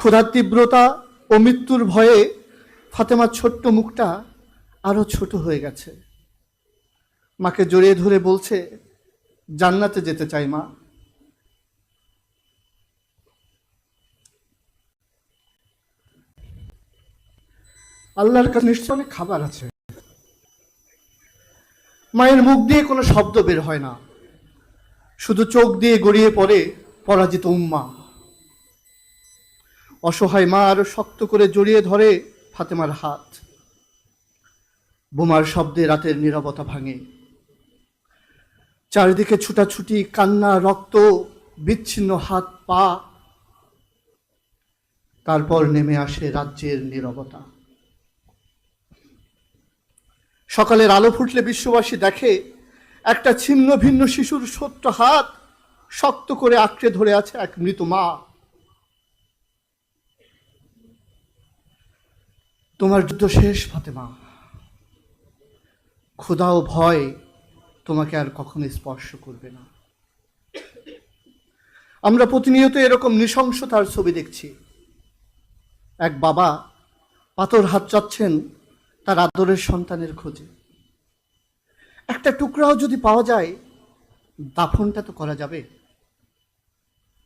ক্ষুধার তীব্রতা ও মৃত্যুর ভয়ে ফাতেমার ছোট্ট মুখটা আরও ছোট হয়ে গেছে। মাকে জড়িয়ে ধরে বলছে, জান্নাতে যেতে চাই, মা। আল্লাহর কাছে নিশ্চয় অনেক খাবার আছে। মায়ের মুখ দিয়ে কোনো শব্দ বের হয় না। শুধু চোখ দিয়ে গড়িয়ে পড়ে পরাজিত উম্মা। অসহায় মা আরও শক্ত করে জড়িয়ে ধরে ফাতেমার হাত। বোমার শব্দে রাতের নীরবতা ভাঙে। চারিদিকে ছুটাছুটি, কান্না, রক্ত, বিচ্ছিন্ন হাত, পা। তারপর নেমে আসে রাজ্যের নীরবতা। সকালের আলো ফুটলে বিশ্ববাসী দেখে, একটা ছিন্ন ভিন্ন শিশুর ছোট্ট হাত শক্ত করে আঁকড়ে ধরে আছে এক মৃত মা। তোমার যুদ্ধ শেষ, ফাতেমা। ক্ষুধা ও ভয় তোমাকে আর কখনো স্পর্শ করবে না। আমরা প্রতিনিয়ত এরকম নৃশংসতার ছবি দেখছি। এক বাবা পাথর হাত চাচ্ছেন তার আদরের সন্তানের খোঁজে। একটা টুকরাও যদি পাওয়া যায়, দাফনটা তো করা যাবে।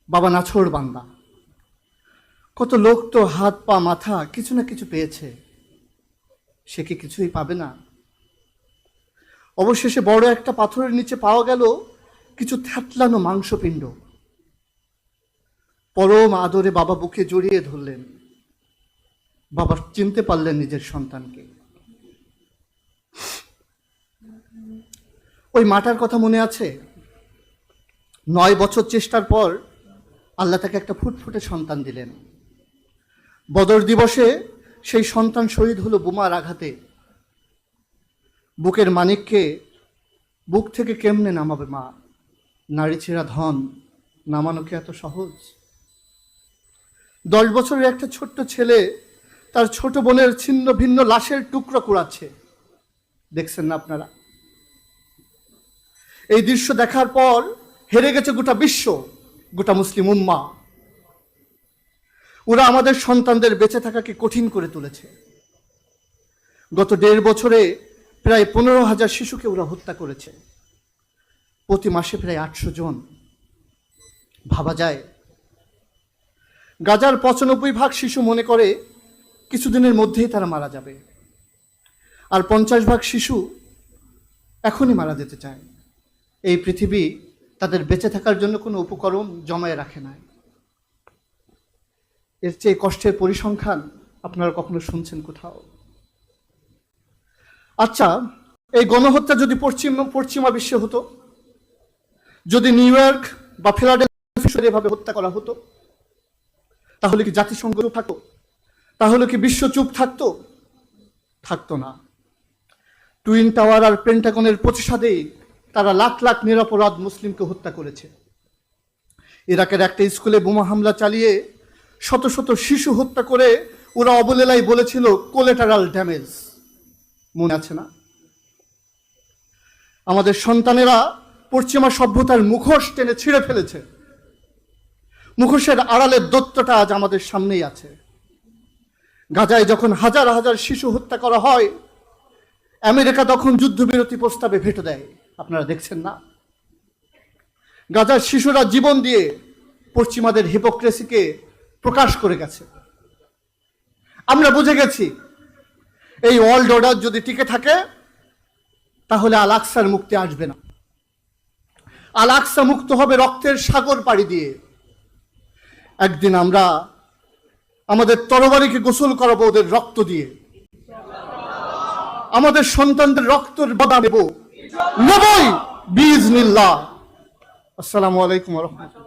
বাবা নাছোড় বান্দা কত লোক তো হাত, পা, মাথা কিছু না কিছু পেয়েছে। সে কি কিছুই পাবে না? অবশেষে বড় একটা পাথরের নিচে পাওয়া গেল কিছু থ্যাতলানো মাংসপিণ্ড। পরম আদরে বাবা বুকে জড়িয়ে ধরলেন। বাবা চিনতে পারলেন নিজের সন্তানকে। ওই মাটার কথা মনে আছে? নয় বছর চেষ্টার পর আল্লাহ তাকে একটা ফুটফুটে সন্তান দিলেন। বদর দিবসে সেই সন্তান শহীদ হলো বোমার আঘাতে। বুকের মানিককে বুক থেকে কেমনে নামাবে মা? নারী ছেঁড়া ধন নামানো কি এত সহজ? দশ বছরের একটা ছোট্ট ছেলে তার ছোট বোনের ছিন্ন ভিন্ন লাশের টুকরো কুড়াচ্ছে। দেখছেন না আপনারা? এই দৃশ্য দেখার পর হেরে গেছে গোটা বিশ্ব, গোটা মুসলিম উম্মা। ওরা আমাদের সন্তানদের বেঁচে থাকাকে কঠিন করে তুলেছে। গত দেড় বছরে প্রায় পনেরো হাজার শিশুকে ওরা হত্যা করেছে। প্রতি মাসে প্রায় আটশো জন। ভাবা যায়, গাজার পঁচানব্বই ভাগ শিশু মনে করে কিছুদিনের মধ্যেই তারা মারা যাবে। আর পঞ্চাশ ভাগ শিশু এখনই মারা যেতে চায়। এই পৃথিবী তাদের বেঁচে থাকার জন্য কোনো উপকরণ জমায়ে রাখে নাই। এর চেয়ে কষ্টের পরিসংখ্যান আপনারা কখনো শুনছেন কোথাও? আচ্ছা এই গণহত্যা যদি পশ্চিম পশ্চিমা বিশ্বে হতো, যদি নিউ ইয়র্ক বা ফিলাডেলফিয়া এভাবে হত্যা করা হতো, তাহলে কি জাতিসংঘ থাকতো? তাহলে কি বিশ্ব চুপ থাকতো? থাকতো না। টুইন টাওয়ার আর পেন্টাগনের প্রতিসাদেই তারা লাখ লাখ নিরাপরাধ মুসলিমকে হত্যা করেছে। ইরাকের একটা স্কুলে বোমা হামলা চালিয়ে শত শত শিশু হত্যা করে ওরা অবলীলাই বলেছিল কোলেটারাল ড্যামেজ মনে আছে না? আমাদের সন্তানেরা পশ্চিমা সভ্যতার মুখোশ টেনে ছিঁড়ে ফেলেছে। মুখোশের আড়ালের দত্তটা আজ আমাদের সামনেই আছে। গাজায় যখন হাজার হাজার শিশু হত্যা করা হয়, আমেরিকা তখন যুদ্ধবিরতি প্রস্তাবে ভেটো দেয়। আপনারা দেখছেন না? গাজার শিশুরা জীবন দিয়ে পশ্চিমাদের হিপোক্রেসিকে প্রকাশ করে গেছে। আমরা বুঝে গেছি, এই ওয়ার্ল্ড অর্ডার যদি টিকে থাকে, তাহলে আল আকসার মুক্তি আসবে না। আল আকসা মুক্ত হবে রক্তের সাগর পাড়ি দিয়ে। একদিন আমরা আমাদের তরবারিকে গোসল করাবো ওদের রক্ত দিয়ে। আমাদের সন্তানদের রক্তের বদা নেব। নেবই বিজ নিল্লা আসসালামু আলাইকুম রহমতুল্লাহ।